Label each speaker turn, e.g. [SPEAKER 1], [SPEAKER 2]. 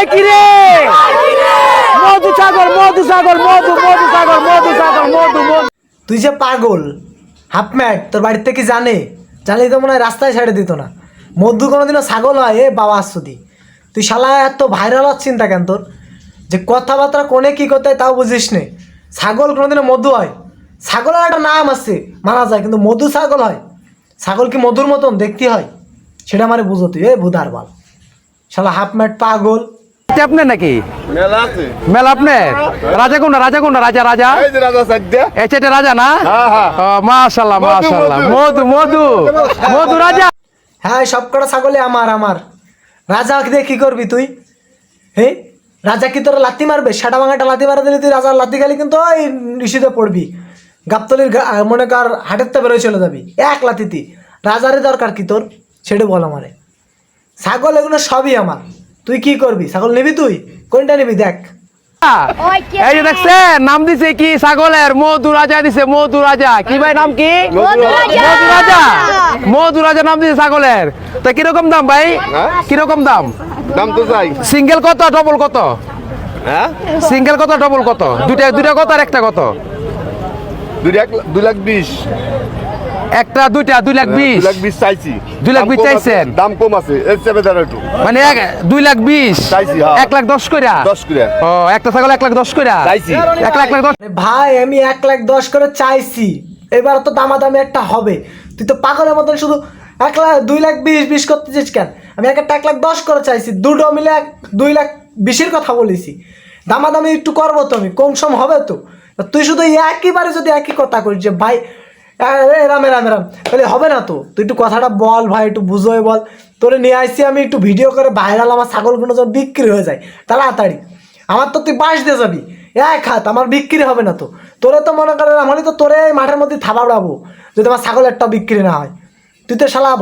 [SPEAKER 1] এই কি রে? মধু সাগর মধু সাগর, মধু মধু সাগর মধু সাগর, মধু মধু।
[SPEAKER 2] তুই যে পাগল, হাফ ম্যাট, তোর বাড়িতে কি জানে? জানলে তো মনে হয় রাস্তায় ছেড়ে দিত না। মধু কোনোদিনও ছাগল হয়, এ বাবা আসুদি তুই শালা এত ভাইরাল হওয়ার চিন্তা কেন তোর? যে কথাবার্তা কোনে কি করতে তাও বুঝিস নে। ছাগল কোনোদিনও মধু হয়। ছাগলের একটা নাম আছে মানা যায়, কিন্তু মধু ছাগল হয়। ছাগল কি মধুর মতন দেখতে হয়? সেটা আমার বুঝো তুই, এ বুধার বাল। শালা হাফ ম্যাট পাগল।
[SPEAKER 1] আপনার নাকি?
[SPEAKER 3] মেলা
[SPEAKER 1] আপনার রাজা কোনটা? রাজা কোনটা? রাজা রাজা?
[SPEAKER 3] এই যে রাজা সাইডে
[SPEAKER 1] এই এটা রাজা না?
[SPEAKER 3] হ্যাঁ, হ্যাঁ।
[SPEAKER 1] ও, মাশাল্লাহ মাশাল্লাহ
[SPEAKER 3] মধু।
[SPEAKER 1] মধু মধু। মধু রাজা।
[SPEAKER 2] হ্যাঁ সব ছাগলে আমার আমার। রাজা দিয়ে কি করবি তুই? হে রাজা কি তোর লাত্তি মারবে? সাটা ভাঙাটা মারা দিলে তুই রাজার লাত্তি খালি কিন্তু ওই নিশিতে পড়বি। গাবতলির মনে কর হাটের তো বেরোয় চলে যাবি। এক লাতিতি রাজারে দরকার কি তোর? সেটা বল আমারে। ছাগল এগুলো সবই আমার। তুই কি করবি? ছাগল নিবি তুই? কোনটা নিবি দেখ।
[SPEAKER 1] এই যে দেখছেন নাম দিছে কি ছাগলের? মধু রাজা দিছে মধু রাজা। কি ভাই নাম কি?
[SPEAKER 3] মধু
[SPEAKER 1] রাজা। মধু রাজা। নাম দিছে ছাগলের। তা কীরকম দাম ভাই?
[SPEAKER 3] হ্যাঁ?
[SPEAKER 1] কীরকম দাম?
[SPEAKER 3] দাম তো চাই।
[SPEAKER 1] সিঙ্গেল কত ডবল কত?
[SPEAKER 3] হ্যাঁ?
[SPEAKER 1] সিঙ্গেল কত ডবল কত? দুইটা দুইটা কত আর একটা কত?
[SPEAKER 3] দুই লাখ দুই লাখ বিশ।
[SPEAKER 1] একটা দুইটা দুই লাখ বিশ।
[SPEAKER 3] লাখ বিশ চাইছি।
[SPEAKER 1] দুই লাখ বিশ চাইছেন?
[SPEAKER 3] দাম কম আছে এর চেপে দাঁড়া একটু
[SPEAKER 1] মানে এক দুই লাখ বিশ?
[SPEAKER 3] চাইছি, হ্যাঁ।
[SPEAKER 1] এক লাখ দশ কইরা?
[SPEAKER 3] দশ করে
[SPEAKER 1] ও একটা ছাগল এক লাখ দশ কইরা?
[SPEAKER 3] চাইছি।
[SPEAKER 1] এক লাখ এক লাখ দশ
[SPEAKER 2] ভাই আমি এক লাখ দশ করে চাইছি। এবার তো দামাদামি একটা হবে। তুই তো পাগলের মতন শুধু এক লাখ দুই লাখ বিশ বিশ করতেছিস কেন? আমি এক একটা এক লাখ দশ করে চাইছি। দুটো মিলে এক দুই লাখ বিশের কথা বলেছি। দামাদামি একটু করব তো আমি কম সম হবে তো? তুই শুধু একইবারে যদি একই কথা করিস যে ভাই এ- রাম এরাম এরাম তাহলে হবে না তো? তুই একটু কথাটা বল ভাই, একটু বুঝোয় বল। তোরে নিয়ে আসছি আমি, একটু ভিডিও করে ভাইরাল আমার ছাগলগুলো যখন বিক্রি হয়ে যায়, তাড়াতাড়ি। আমার তো তুই বাস দিয়ে যাবি। এক হাত, আমার বিক্রি হবে না তো। তোরে তো মনে করে আমি তো তোরে মাঠের মধ্যে থাবা উড়াবো যদি আমার ছাগল একটা বিক্রি না হয়। তুই তো শালা